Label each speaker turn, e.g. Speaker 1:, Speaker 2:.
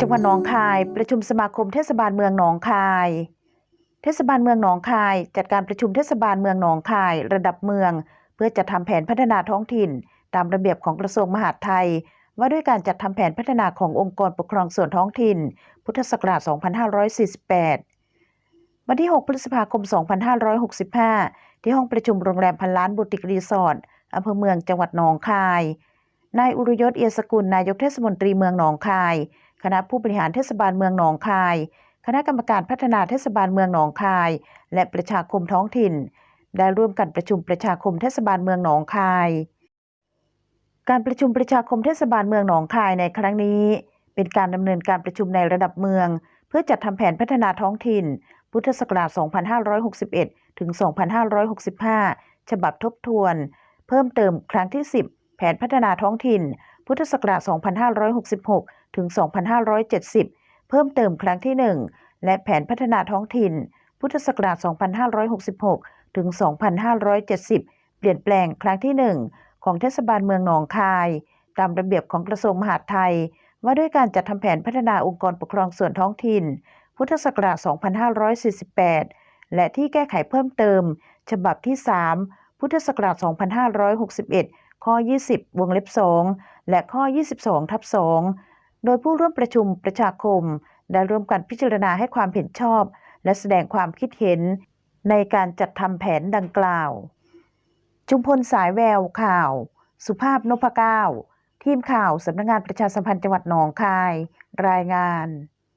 Speaker 1: จังหวัดหนองคาย ประชุมสมาคมเทศบาลเมืองหนองคาย เทศบาลเมืองหนองคาย จัดการประชุมเทศบาลเมืองหนองคาย ระดับเมือง เพื่อจัดทำแผนพัฒนาท้องถิ่น ตามระเบียบของกระทรวงมหาดไทย ว่าด้วยการจัดทำแผนพัฒนาขององค์กรปกครองส่วนท้องถิ่น พุทธศักราช 2548 วันที่ 6 พฤษภาคม 2565 ที่ห้องประชุมโรงแรมพันล้านบุติกรีสอร์ทอำเภอเมืองจังหวัดหนองคาย นายอุรยศเอียสกุลนายกเทศมนตรีเมืองหนองคาย คณะผู้บริหารเทศบาลเมืองหนองคาย คณะกรรมการพัฒนาเทศบาลเมืองหนองคาย และประชาคมท้องถิ่น ได้ร่วมกันประชุมประชาคมเทศบาลเมืองหนองคาย การประชุมประชาคมเทศบาลเมืองหนองคายในครั้งนี้ เป็นการดำเนินการประชุมในระดับเมือง เพื่อจัดทำแผนพัฒนาท้องถิ่น พุทธศักราช 2561 ถึง 2565 ฉบับทบทวน เพิ่มเติมครั้งที่ 10 แผนพัฒนาท้องถิ่น พุทธศักราช 2566 ถึง 2570 เพิ่มเติมครั้งที่ 1 และแผนพัฒนาท้องถิ่น พุทธศักราช 2566 ถึง 2570 เปลี่ยนแปลงครั้งที่ 1 ของเทศบาลเมืองหนองคาย ตามระเบียบของกระทรวงมหาดไทย ว่าด้วยการจัดทำแผนพัฒนาองค์กรปกครองส่วนท้องถิ่น พุทธศักราช 2548 และที่แก้ไขเพิ่มเติม ฉบับที่ 3 พุทธศักราช 2561 ข้อ 20 วงเล็บ 2 และข้อ 22 ทับ 2 โดยผู้ร่วมประชุมประชาคม ได้ร่วมกันพิจารณาให้ความเห็นชอบ และแสดงความคิดเห็น ในการจัดทำแผนดังกล่าว จุมพลสายแววข่าว สุภาพนพเก้า ทีมข่าวสำนักงานประชาสัมพันธ์จังหวัดหนองคาย รายงาน